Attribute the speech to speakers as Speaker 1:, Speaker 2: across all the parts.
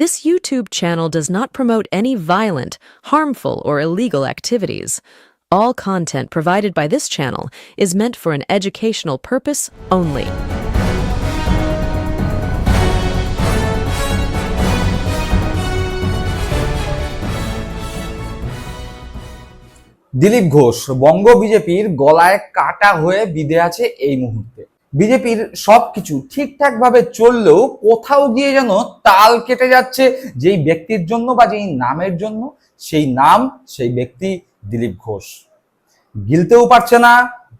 Speaker 1: This YouTube channel does not promote any violent, harmful, or illegal activities. All content provided by this channel is meant for an educational purpose only.
Speaker 2: Dilip Ghosh বঙ্গ বিজেপির গলায় কাটা হয়ে বিধে আছে এই মুহূর্তে বিজেপির সবকিছু ঠিকঠাক ভাবে চললেও কোথাও গিয়ে যেন তাল কেটে যাচ্ছে যেই ব্যক্তির জন্য বা যেই নামের জন্য, সেই নাম, সেই ব্যক্তি দিলীপ ঘোষ। গিলতেও পারছে না,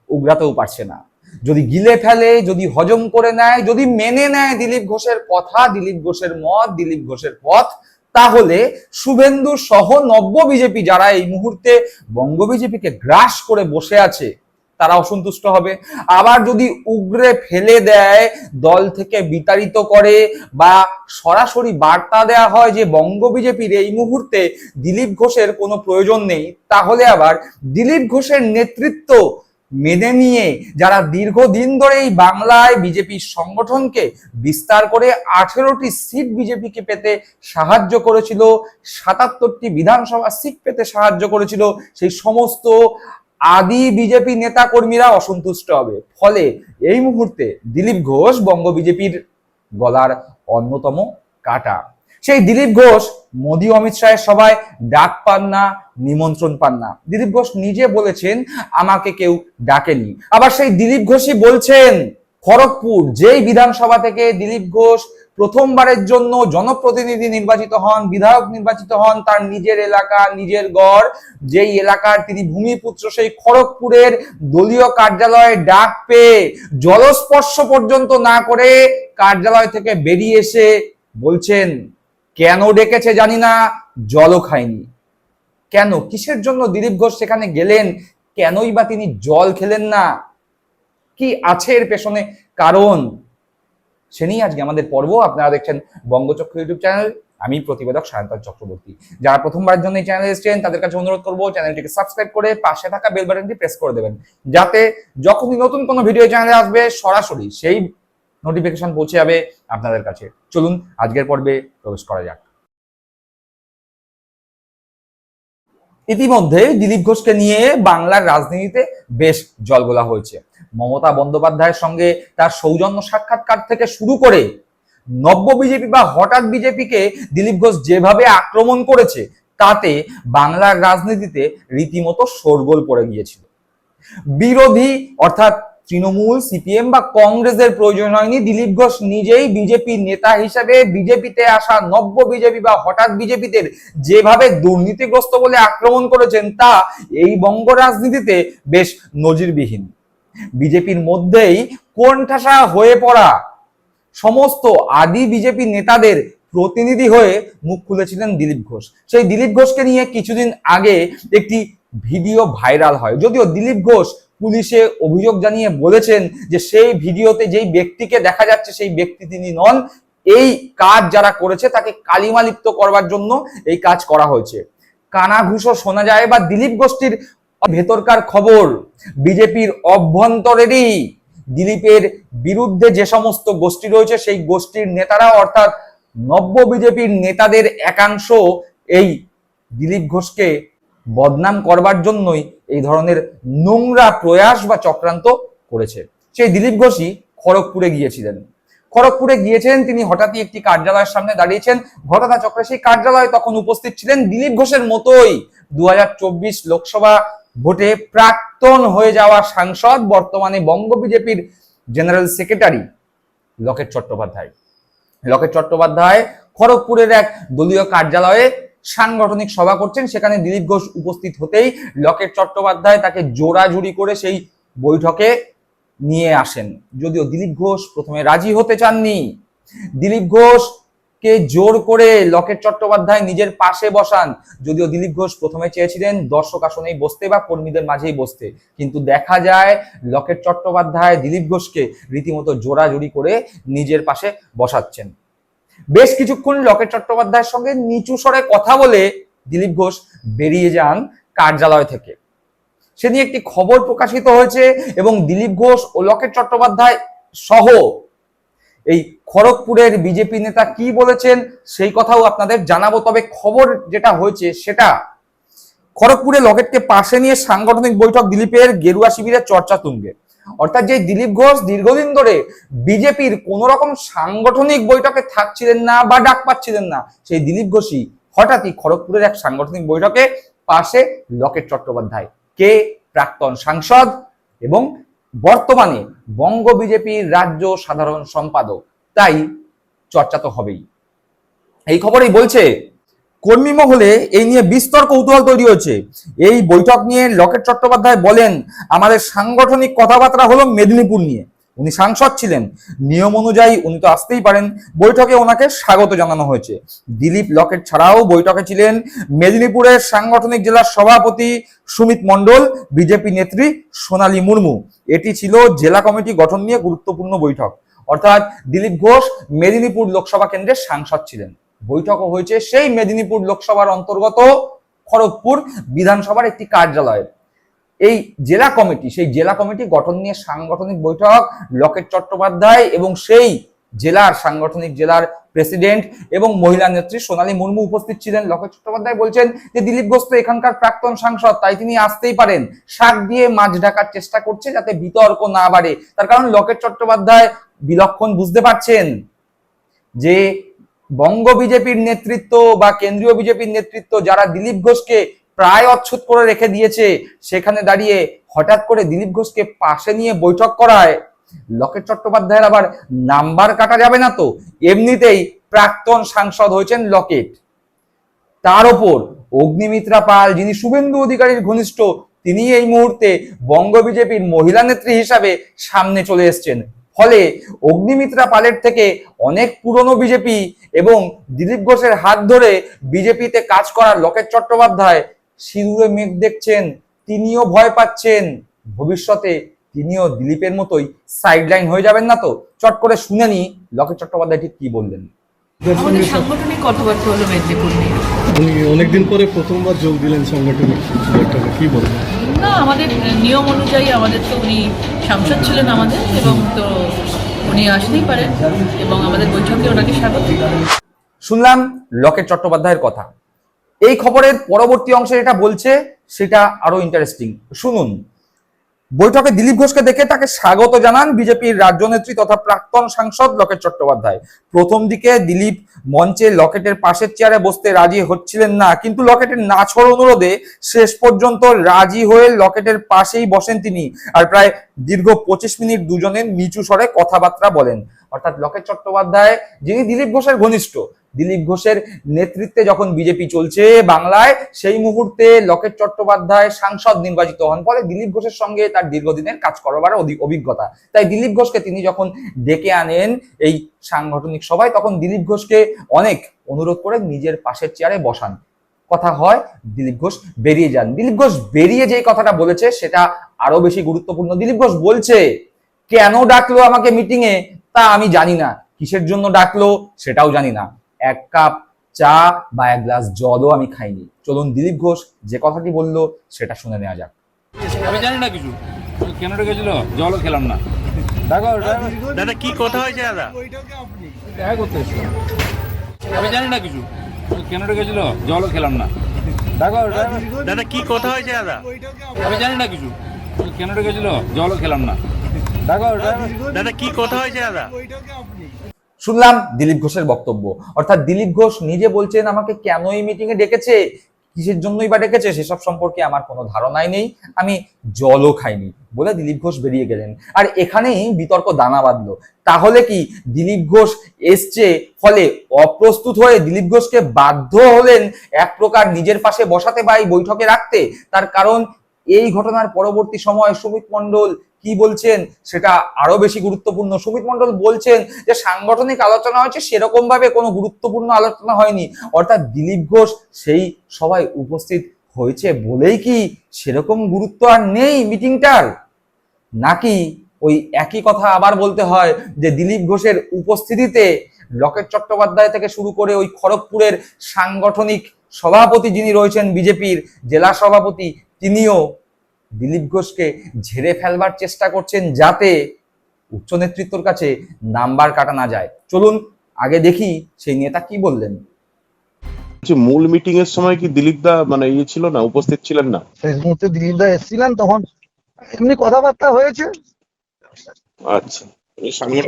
Speaker 2: উগরাতেও পারছে না। যদি গিলে ফেলে, যদি হজম করে নেয়, যদি মেনে নেয় দিলীপ ঘোষের কথা, দিলীপ ঘোষের মত, দিলীপ ঘোষের পথ, তাহলে শুভেন্দু সহ নব্য বিজেপি যারা এই মুহূর্তে বঙ্গ বিজেপিকে গ্রাস করে বসে আছে তারা অসন্তুষ্ট হবে। আবার যদি উগরে ফেলে দেয়, দল থেকে বিতাড়িত করে বা সরাসরি বার্তা দেয়া হয় যে বঙ্গ বিজেপির এই মুহূর্তে দিলীপ ঘোষের কোনো প্রয়োজন নেই, তাহলে আবার দিলীপ ঘোষের নেতৃত্ব মেনে নিয়ে যারা দীর্ঘদিন ধরে এই বাংলায় বিজেপির সংগঠনকে বিস্তার করে আঠেরোটি সিট বিজেপিকে পেতে সাহায্য করেছিল, সাতাত্তরটি বিধানসভা সিট পেতে সাহায্য করেছিল, সেই সমস্ত আদি বিজেপি নেতা কর্মীরা অসন্তুষ্ট হবে। ফলে এই মুহূর্তে দিলীপ ঘোষ বঙ্গ বিজেপির গলার অন্যতম কাটা। সেই দিলীপ ঘোষ, মোদী অমিত শাহের সবাই ডাক পান না, নিমন্ত্রণ পান না। দিলীপ ঘোষ নিজে বলেছেন, আমাকে কেউ ডাকেনি। আবার সেই দিলীপ ঘোষই বলছেন, খড়গপুর, যেই বিধানসভা থেকে দিলীপ ঘোষ প্রথমবারের জন্য জনপ্রতিনিধি নির্বাচিত হন, বিধায়ক নির্বাচিত হন তার নিজের এলাকা, নিজের গড়। যেই এলাকার তিনি ভূমিপুত্র, সেই খড়গপুরের দলীয় কার্যালয়ে ডাক পেয়ে জলস্পর্শ পর্যন্ত না করে কার্যালয় থেকে বেরিয়ে এসে বলছেন, কেন ডেকেছে জানি না, জলও খায়নি। কেন? কিসের জন্য দিলীপ ঘোষ সেখানে গেলেন? কেনই বা তিনি জল খেলেন না? কি আছে এর পেছনে কারণ? সে নিয়ে আজকে আমাদের পর্ব। আপনারা দেখছেন বঙ্গচক্র ইউটিউব চ্যানেল। আমি প্রতিবেদক সায়ন্তন চক্রবর্তী। যারা প্রথমবার জন্য এই চ্যানেলে এসেছেন, তাদের কাছে অনুরোধ করব চ্যানেলটিকে সাবস্ক্রাইব করে পাশে থাকা বেল বাটনটি প্রেস করে দেবেন। যাতে যখনই নতুন কোনো ভিডিও চ্যানেলে আসবে, সরাসরি সেই নোটিফিকেশন পৌঁছে যাবে আপনাদের কাছে। চলুন, আজকের পর্বে প্রবেশ করা যাক। ইতিমধ্যে দিলীপ ঘোষকে নিয়ে বাংলার রাজনীতিতে বেশ জলগোলা হয়েছে। মমতা বন্দ্যোপাধ্যায়ের সঙ্গে তার সৌজন্য সাক্ষাৎকার থেকে শুরু করে নব্য বিজেপি বা হঠাৎ বিজেপিকে দিলীপ ঘোষ যেভাবে আক্রমণ করেছে, তাতে বাংলার রাজনীতিতে রীতিমতো শোরগোল পড়ে গিয়েছিল। বিরোধী অর্থাৎ তৃণমূল, সিপিএম বা কংগ্রেসের প্রয়োজন হয়নি। দিলীপ ঘোষ নিজেই বিজেপি নেতা হিসেবে বিজেপিতে আসা নব্য বিজেপি বা হঠাৎ বিজেপিদের যেভাবে দুর্নীতিগ্রস্ত বলে আক্রমণ করেছেন, তা এই বঙ্গ রাজনীতিতে বেশ নজিরবিহীন। বিজেপির মধ্যেই কোণঠাসা হয়ে পড়া সমস্ত আদি বিজেপি নেতাদের প্রতিনিধি হয়ে মুখ খুলেছিলেন দিলীপ ঘোষ। সেই দিলীপ ঘোষকে নিয়ে কিছুদিন আগে একটি ভিডিও ভাইরাল হয়। যদিও দিলীপ ঘোষ পুলিশে অভিযোগ জানিয়ে বলেছেন যে সেই ভিডিওতে যেই ব্যক্তিকে দেখা যাচ্ছে সেই ব্যক্তি তিনি নন, এই কাজ যারা করেছে তাকে কালিমালিপ্ত করবার জন্য এই কাজ করা হয়েছে। কানাঘুষো শোনা যায় বা দিলীপ গোষ্ঠীর ভেতরকার খবর, বিজেপির অভ্যন্তরেরই দিলীপের বিরুদ্ধে যে সমস্ত গোষ্ঠী রয়েছে সেই গোষ্ঠীর নেতারা অর্থাৎ নব্য বিজেপির নেতাদের একাংশ এই দিলীপ ঘোষকে বদনাম করবার জন্যই এই ধরনের নোংরা প্রয়াস বা চক্রান্ত করেছে। সেই দিলীপ ঘোষই খড়গপুরে গিয়েছিলেন। খড়গপুরে গিয়েছেন তিনি হঠাৎই একটি কার্যালয়ের সামনে দাঁড়িয়েছেন। ঘটনা চক্রে সেই কার্যালয়ে তখন উপস্থিত ছিলেন দিলীপ ঘোষের মতোই। দু হাজার চব্বিশ লোকসভা ভোটে প্রাক্তন হয়ে যাওয়া সাংসদ, বর্তমানে বঙ্গ বিজেপির জেনারেল সেক্রেটারি লকেট চট্টোপাধ্যায়। লকেট চট্টোপাধ্যায় খড়গপুরের এক দলীয় কার্যালয়ে সাংগঠনিক সভা করছেন, সেখানে দিলীপ ঘোষ উপস্থিত হতেই লকেট চট্টোপাধ্যায় তাকে জোড়াজুড়ি করে সেই বৈঠকে নিয়ে আসেন। যদিও দিলীপ ঘোষ প্রথমে রাজি হতে চাননি। দিলীপ ঘোষ কে জোর করে লকেট চট্টোপাধ্যায় নিজের পাশে বসান। যদিও দিলীপ ঘোষ প্রথমে চেয়েছিলেন দর্শক আসনেই বসতে বা কর্মীদের মাঝেই বসতে। কিন্তু দেখা যায় লকেট চট্টোপাধ্যায় দিলীপ ঘোষকে রীতিমতো জোড়াজুড়ি করে নিজের পাশে বসাচ্ছেন। বেশ কিছুক্ষণ লকেট চট্টোপাধ্যায়ের সঙ্গে নিচু স্বরে কথা বলে দিলীপ ঘোষ বেরিয়ে যান কার্যালয় থেকে। সে নিয়ে একটি খবর প্রকাশিত হয়েছে এবং দিলীপ ঘোষ ও লকেট চট্টোপাধ্যায় সহ এই খড়গপুরের বিজেপি নেতা কি বলেছেন সেই কথাও আপনাদের জানাব। তবে খবর যেটা হয়েছে সেটা, খড়গপুরে লকেটকে পাশে নিয়ে সাংগঠনিক বৈঠক দিলীপের গেরুয়া শিবিরের চর্চা তুঙ্গে। অর্থাৎ যে দিলীপ ঘোষ দীর্ঘদিন ধরে বিজেপির কোন রকম সাংগঠনিক বৈঠকে থাকছিলেন না বা ডাক পাচ্ছিলেন না, সেই দিলীপ ঘোষই হঠাৎই খড়গপুরের এক সাংগঠনিক বৈঠকে পাশে লকেট চট্টোপাধ্যায়, কে প্রাক্তন সাংসদ এবং বর্তমানে বঙ্গ বিজেপির রাজ্য সাধারণ সম্পাদক, তাই চর্চা তো হবেই। এই খবরেই বলছে কর্মী মহলে এই নিয়ে বিস্তর কৌতূহল তৈরি হয়েছে। এই বৈঠক নিয়ে লকেট চট্টোপাধ্যায় বলেন, আমাদের সাংগঠনিক কথাবার্তা হলো মেদিনীপুর নিয়ে। উনি সাংসদ ছিলেন। নিয়ম অনুযায়ী উনি তো আসতেই পারেন। বৈঠকে ওনাকে স্বাগত জানানো হয়েছে। দিলীপ লকেট ছাড়াও বৈঠকে ছিলেন মেদিনীপুরের সাংগঠনিক জেলার সভাপতি সুমিত মণ্ডল, বিজেপি নেত্রী সোনালী মুর্মু। এটি ছিল জেলা কমিটি গঠন নিয়ে গুরুত্বপূর্ণ বৈঠক। অর্থাৎ দিলীপ ঘোষ মেদিনীপুর লোকসভা কেন্দ্রের সাংসদ ছিলেন। বৈঠকও হয়েছে সেই মেদিনীপুর লোকসভার অন্তর্গত খড়গপুর বিধানসভার একটি কার্যালয়ে। এই জেলা কমিটি, সেই জেলা কমিটি গঠন নিয়ে সাংগঠনিক বৈঠক, লকেট চট্টোপাধ্যায় এবং সেই জেলার সাংগঠনিক জেলার প্রেসিডেন্ট এবং মহিলা নেত্রী সোনালী মুর্মু উপস্থিত ছিলেন। লকেট চট্টোপাধ্যায় বলছেন যে, দিলীপ ঘোষ তো এখানকার প্রাক্তন সাংসদ, তাই তিনি আসতেই পারেন। শাক দিয়ে মাছ ঢাকার চেষ্টা করছে যাতে বিতর্ক না বাড়ে। তার কারণ লকেট চট্টোপাধ্যায় বিলক্ষণ বুঝতে পারছেন যে বঙ্গ বিজেপির নেতৃত্ব বা কেন্দ্রীয় বিজেপির নেতৃত্ব যারা দিলীপ ঘোষকে প্রায় অচ্ছুত করে রেখে দিয়েছে, সেখানে দাঁড়িয়ে হঠাৎ করে দিলীপ ঘোষকে পাশে নিয়ে বৈঠক করায়, লকেট চট্টোপাধ্যায়ের আবার নাম্বার কাটা যাবে না তো? এমনিতেই প্রাক্তন সাংসদ হয়েছেন লকেট। তার ওপর অগ্নিমিত্রা পাল, যিনি শুভেন্দু অধিকারীর ঘনিষ্ঠ তিনি এই মুহূর্তে বঙ্গ বিজেপির মহিলা নেত্রী হিসাবে সামনে চলে এসেছেন। ফলে অগ্নিমিত্রা পালের থেকে অনেক পুরনো বিজেপি এবং দিলীপ ঘোষের হাত ধরে বিজেপিতে কাজ করার লকেট চট্টোপাধ্যায় সিঁদুরে মেঘ দেখছেন তিনিও ভয় পাচ্ছেন। ভবিষ্যতে তিনিও দিলীপের মতোই সাইডলাইন হয়ে যাবেন না তো? চট করে শুনে নি লকেট চট্টোপাধ্যায় ঠিক কি বললেন।
Speaker 3: আমাদের সাংগঠনিক কথাবার্তা হলো মেদিনীপুর নিয়ে।
Speaker 4: উনি অনেকদিন পরে প্রথমবার যোগ দিলেন কি বলবেন?
Speaker 3: না আমাদের নিয়ম অনুযায়ী আমাদের তো উনি সাংসদ ছিলেন আমাদের এবং তো উনি আসতেই পারেন এবং আমাদের বৈঠকে ওনাকে স্বাগত।
Speaker 2: শুনলাম লকেট চট্টোপাধ্যায়ের কথা। এই খবরের পরবর্তী অংশে যেটা বলছে, সেটা আরও ইন্টারেস্টিং শুনুন। বৈঠকে দিলীপ ঘোষকে দেখে তাকে স্বাগত জানান বিজেপির রাজ্য নেত্রী তথা প্রাক্তন সাংসদ লকেট চট্টোপাধ্যায়। প্রথম দিকে দিলীপ মঞ্চে লকেটের পাশের চেয়ারে বসতে রাজি হচ্ছিলেন না, কিন্তু লকেটের নাছর অনুরোধে শেষ পর্যন্ত রাজি হয়ে লকেটের পাশেই বসেন তিনি। আর প্রায় দীর্ঘ পঁচিশ মিনিট দুজনের নিচু স্বরে কথাবার্তা বলেন। অর্থাৎ লকেট চট্টোপাধ্যায়, যিনি দিলীপ ঘোষের ঘনিষ্ঠ দিলীপ ঘোষের নেতৃত্বে যখন বিজেপি চলছে বাংলায়, সেই মুহূর্তে লকেট চট্টোপাধ্যায় সাংসদ নির্বাচিত হন। ফলে দিলীপ ঘোষের সঙ্গে তার দীর্ঘদিনের কাজ করবার অভিজ্ঞতা। তাই দিলীপ ঘোষকে তিনি যখন ডেকে আনেন এই সাংগঠনিক সভায়, তখন দিলীপ ঘোষকে অনেক অনুরোধ করে নিজের পাশের চেয়ারে বসান। কথা হয়, দিলীপ ঘোষ বেরিয়ে যান। দিলীপ ঘোষ বেরিয়ে যে কথাটা বলেছে, সেটা আরও বেশি গুরুত্বপূর্ণ। দিলীপ ঘোষ বলছে, কেন ডাকলো আমাকে মিটিং এ তা আমি জানি না। কিসের জন্য ডাকলো সেটাও জানি না। এক কাপ চা বা এক গ্লাস জলও আমি খাইনি। চলুন দিলীপ ঘোষ যে কথাটি বলল সেটা শুনে নেওয়া যাক।
Speaker 5: আমি জানি না কিছু। কেন ঢুকেছিল জলও খেলাম না। দেখো
Speaker 6: দাদা কি কথা হয়েছে দাদা?
Speaker 5: দেখা করতে। আমি জানি না কিছু। কেন ঢুকেছিল জলও খেলাম না। দেখো
Speaker 6: দাদা। কি কথা হয়েছে দাদা?
Speaker 5: আমি জানি না কিছু। কেন ঢুকেছিল জলও খেলাম না। দেখো
Speaker 6: দাদা কি কথা হয়েছে দাদা?
Speaker 2: শুনলাম দিলীপ ঘোষের বক্তব্য। অর্থাৎ দিলীপ ঘোষ নিজে বলছেন, আমাকে কেন এই মিটিং এ ডেকেছে? কিসের জন্যই বা ডেকেছে? সেসব সম্পর্কে আমার কোনো ধারণাই নেই। আমি জলও খাইনি। বলে দিলীপ ঘোষ বেরিয়ে গেলেন। আর এখানেই বিতর্ক দানা বাঁধলো। তাহলে কি দিলীপ ঘোষ এসছে ফলে অপ্রস্তুত হয়ে দিলীপ ঘোষকে বাধ্য হলেন এক প্রকার নিজের পাশে বসাতে বা এই বৈঠকে রাখতে? তার কারণ এই ঘটনার পরবর্তী সময় সুমিত মণ্ডল কি বলছেন? সেটা আরও বেশি গুরুত্বপূর্ণ। সুমিত মন্ডল বলছেন যে, সাংগঠনিক আলোচনা হয়েছে সেরকম ভাবে কোনো গুরুত্বপূর্ণ আলোচনা হয়নি। অর্থাৎ দিলীপ ঘোষ সেই সবাই উপস্থিত হয়েছে বলেই কি সেরকম গুরুত্ব আর নেই মিটিংটার? নাকি ওই একই কথা আবার বলতে হয় যে, দিলীপ ঘোষের উপস্থিতিতে লকেট চট্টোপাধ্যায় থেকে শুরু করে ওই খড়গপুরের সাংগঠনিক সভাপতি যিনি রয়েছেন বিজেপির জেলা সভাপতি, তিনিও দিলীপ ঘোষকে ঝেড়ে ফেলবার চেষ্টা করছেন যাতে উচ্চ নেতৃত্বর কাছে নাম্বার কাটা না যায়। চলুন আগে দেখি সেই নেতা কি বললেন।
Speaker 7: বলছি মূল মিটিং এর সময় কি দিলীপ দা মানে ইয়ে ছিল না উপস্থিত ছিলেন না?
Speaker 8: শেষ মুহূর্তে দিলীপদা এসেছিলেন তখন এমনি কথাবার্তা হয়েছে।
Speaker 7: আচ্ছা।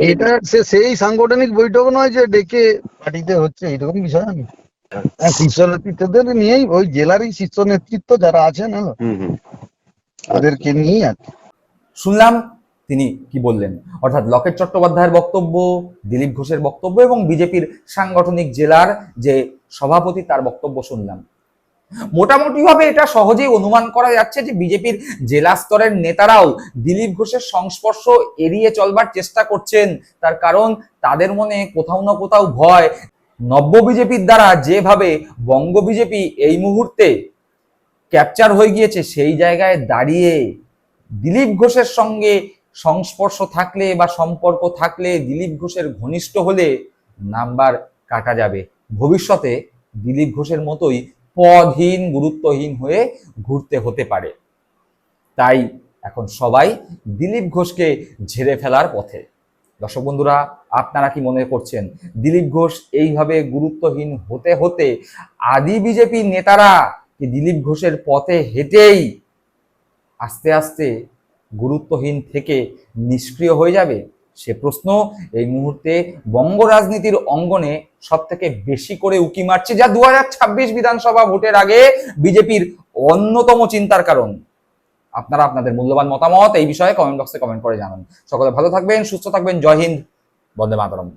Speaker 8: এটা সে সেই সাংগঠনিক বৈঠক নয় যে ডেকে পার্টিতে হচ্ছে এইরকম বিষয় আমি হ্যাঁ, শীর্ষ নেতৃত্বদের নিয়েই ওই জেলারই শীর্ষ নেতৃত্ব যারা আছেন
Speaker 7: হুম হুম।
Speaker 8: ওদেরকে নিয়েই আর।
Speaker 2: শুনলাম তিনি কি বললেন? অর্থাৎ লকেট চট্টোপাধ্যায়ের বক্তব্য দিলীপ ঘোষের বক্তব্য এবং বিজেপির সাংগঠনিক জেলার যে সভাপতি তার বক্তব্য শুনলাম। মোটামুটিভাবে এটা সহজেই অনুমান করা যাচ্ছে যে বিজেপির জেলা স্তরের নেতারাও দিলীপ ঘোষের সংস্পর্শ এড়িয়ে চলবার চেষ্টা করছেন। তার কারণ তাদের মনে কোথাও না কোথাও ভয়। নব্য বিজেপির দ্বারা যেভাবে বঙ্গ বিজেপি এই মুহূর্তে ক্যাপচার হয়ে গিয়েছে, সেই জায়গায় দাঁড়িয়ে দিলীপ ঘোষের সঙ্গে সংস্পর্শ থাকলে বা সম্পর্ক থাকলে দিলীপ ঘোষের ঘনিষ্ঠ হলে নাম্বার কাটা যাবে। ভবিষ্যতে দিলীপ ঘোষের মতোই পদহীন, গুরুত্বহীন হয়ে ঘুরতে হতে পারে। তাই এখন সবাই দিলীপ ঘোষকে ঝেড়ে ফেলার পথে। দর্শক বন্ধুরা, আপনারা কি মনে করছেন? দিলীপ ঘোষ এইভাবে গুরুত্বহীন হতে হতে আদি বিজেপি নেতারা কি দিলীপ ঘোষের পথে হেঁটেই আস্তে আস্তে গুরুত্বহীন থেকে নিষ্ক্রিয় হয়ে যাবে, সে প্রশ্ন এই মুহূর্তে বঙ্গ রাজনীতির অঙ্গনে সব থেকে বেশি করে উকি মারছে যা দু হাজার ছাব্বিশ বিধানসভা ভোটের আগে বিজেপির অন্যতম চিন্তার কারণ। আপনারা আপনাদের মূল্যবান মতামত এই বিষয়ে কমেন্ট বক্সে কমেন্ট করে জানান। সকলে ভালো থাকবেন, সুস্থ থাকবেন, জয় হিন্দ, বন্দে মাতরম।